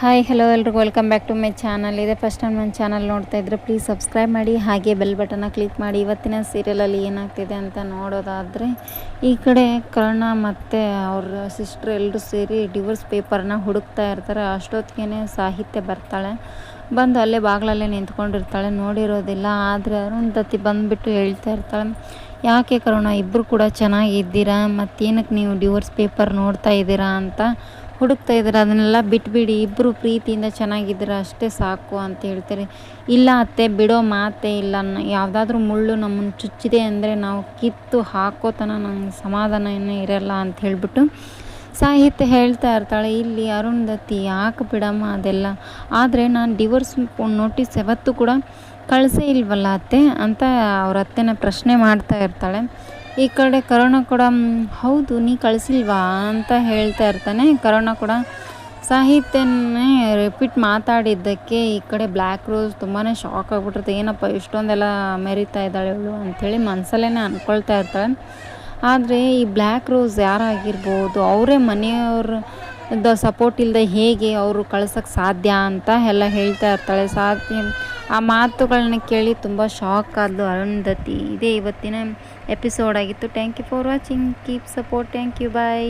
Hi hello ಎಲ್ರಿಗೂ. Welcome back to my channel ಇದೆ first time ನನ್ನ ಚಾನಲ್ ನೋಡ್ತಾ ಇದ್ರೆ ಪ್ಲೀಸ್ ಸಬ್ಸ್ಕ್ರೈಬ್ ಮಾಡಿ. ಹಾಗೆ ಬೆಲ್ ಬಟನ್ನ ಕ್ಲಿಕ್ ಮಾಡಿ. ಇವತ್ತಿನ ಸೀರಿಯಲಲ್ಲಿ ಏನಾಗ್ತಿದೆ ಅಂತ ನೋಡೋದಾದರೆ, ಈ ಕಡೆ ಕರ್ಣ ಮತ್ತು ಅವ್ರ ಸಿಸ್ಟ್ರ್ ಎಲ್ಲರೂ ಸೇರಿ ಡಿವೋರ್ಸ್ ಪೇಪರ್ನ ಹುಡುಕ್ತಾ ಇರ್ತಾರೆ. ಅಷ್ಟೊತ್ತಿಗೆ ಸಾಹಿತ್ಯ ಬರ್ತಾಳೆ. ಬಂದು ಅಲ್ಲೇ ಬಾಗಿಲಲ್ಲೇ ನಿಂತ್ಕೊಂಡಿರ್ತಾಳೆ. ನೋಡಿರೋದಿಲ್ಲ. ಆದರೆ ಅರುಂಧತಿ ಬಂದುಬಿಟ್ಟು ಹೇಳ್ತಾ ಇರ್ತಾಳೆ, ಯಾಕೆ ಕರೋಣ ಇಬ್ಬರು ಕೂಡ ಚೆನ್ನಾಗಿದ್ದೀರಾ? ಮತ್ತೇನಕ್ಕೆ ನೀವು ಡಿವೋರ್ಸ್ ಪೇಪರ್ ನೋಡ್ತಾ ಇದ್ದೀರಾ? ಅಂತ ಹುಡುಕ್ತಾ ಇದ್ದಾರೆ. ಅದನ್ನೆಲ್ಲ ಬಿಟ್ಬಿಡಿ. ಇಬ್ಬರು ಪ್ರೀತಿಯಿಂದ ಚೆನ್ನಾಗಿದ್ದೀರ? ಅಷ್ಟೇ ಸಾಕು ಅಂತ ಹೇಳ್ತಾರೆ. ಇಲ್ಲ ಅತ್ತೆ, ಬಿಡೋ ಮಾತೇ ಇಲ್ಲ. ಯಾವುದಾದ್ರೂ ಮುಳ್ಳು ನಮ್ಮನ್ನು ಚುಚ್ಚಿದೆ ಅಂದರೆ ನಾವು ಕಿತ್ತು ಹಾಕೋತನ ನಂಗೆ ಸಮಾಧಾನ ಏನೂ ಇರಲ್ಲ ಅಂತ ಹೇಳಿಬಿಟ್ಟು ಸಾಹಿತ್ಯ ಹೇಳ್ತಾ ಇರ್ತಾಳೆ. ಇಲ್ಲಿ ಅರುಂಧತಿ, ಯಾಕೆ ಬಿಡಮ್ಮ ಅದೆಲ್ಲ? ಆದರೆ ನಾನು ಡಿವೋರ್ಸ್ ನೋಟಿಸ್ ಯಾವತ್ತೂ ಕೂಡ ಕಳಿಸೇ ಇಲ್ವಲ್ಲ ಅತ್ತೆ? ಅಂತ ಅವ್ರ ಅತ್ತೆನ ಪ್ರಶ್ನೆ ಮಾಡ್ತಾ ಇರ್ತಾಳೆ. ಈ ಕಡೆ ಕರೋಣ ಕೂಡ ಹೌದು, ನೀ ಕಳಿಸಿಲ್ವಾ ಅಂತ ಹೇಳ್ತಾ ಇರ್ತಾನೆ. ಕರೋಣ ಕೂಡ ಸಾಹಿತ್ಯನೇ ರಿಪೀಟ್ ಮಾತಾಡಿದ್ದಕ್ಕೆ ಈ ಕಡೆ ಬ್ಲ್ಯಾಕ್ ರೋಸ್ ತುಂಬಾ ಶಾಕ್ ಆಗಿಬಿಟ್ಟಿರುತ್ತೆ. ಏನಪ್ಪ, ಇಷ್ಟೊಂದೆಲ್ಲ ಮೆರಿತಾ ಇದ್ದಾಳೆ ಇವಳು ಅಂಥೇಳಿ ಮನಸಲ್ಲೇ ಅಂದ್ಕೊಳ್ತಾ ಇರ್ತಾಳೆ. ಆದರೆ ಈ ಬ್ಲ್ಯಾಕ್ ರೋಸ್ ಯಾರಾಗಿರ್ಬೋದು, ಅವರೇ ಮನೆಯವ್ರ ದ ಸಪೋರ್ಟ್ ಇಲ್ಲದೆ ಹೇಗೆ ಅವರು ಕಳ್ಸೋಕ್ಕೆ ಸಾಧ್ಯ ಅಂತ ಎಲ್ಲ ಹೇಳ್ತಾ ಇರ್ತಾಳೆ. ಸಾಧ್ಯ ಆ ಮಾತುಗಳನ್ನ ಕೇಳಿ ತುಂಬ ಶಾಕ್ ಆದಳು ಅರುಂಧತಿ. ಇದೇ ಇವತ್ತಿನ ಎಪಿಸೋಡ್ ಆಗಿತ್ತು. Thank you for watching keep support thank you bye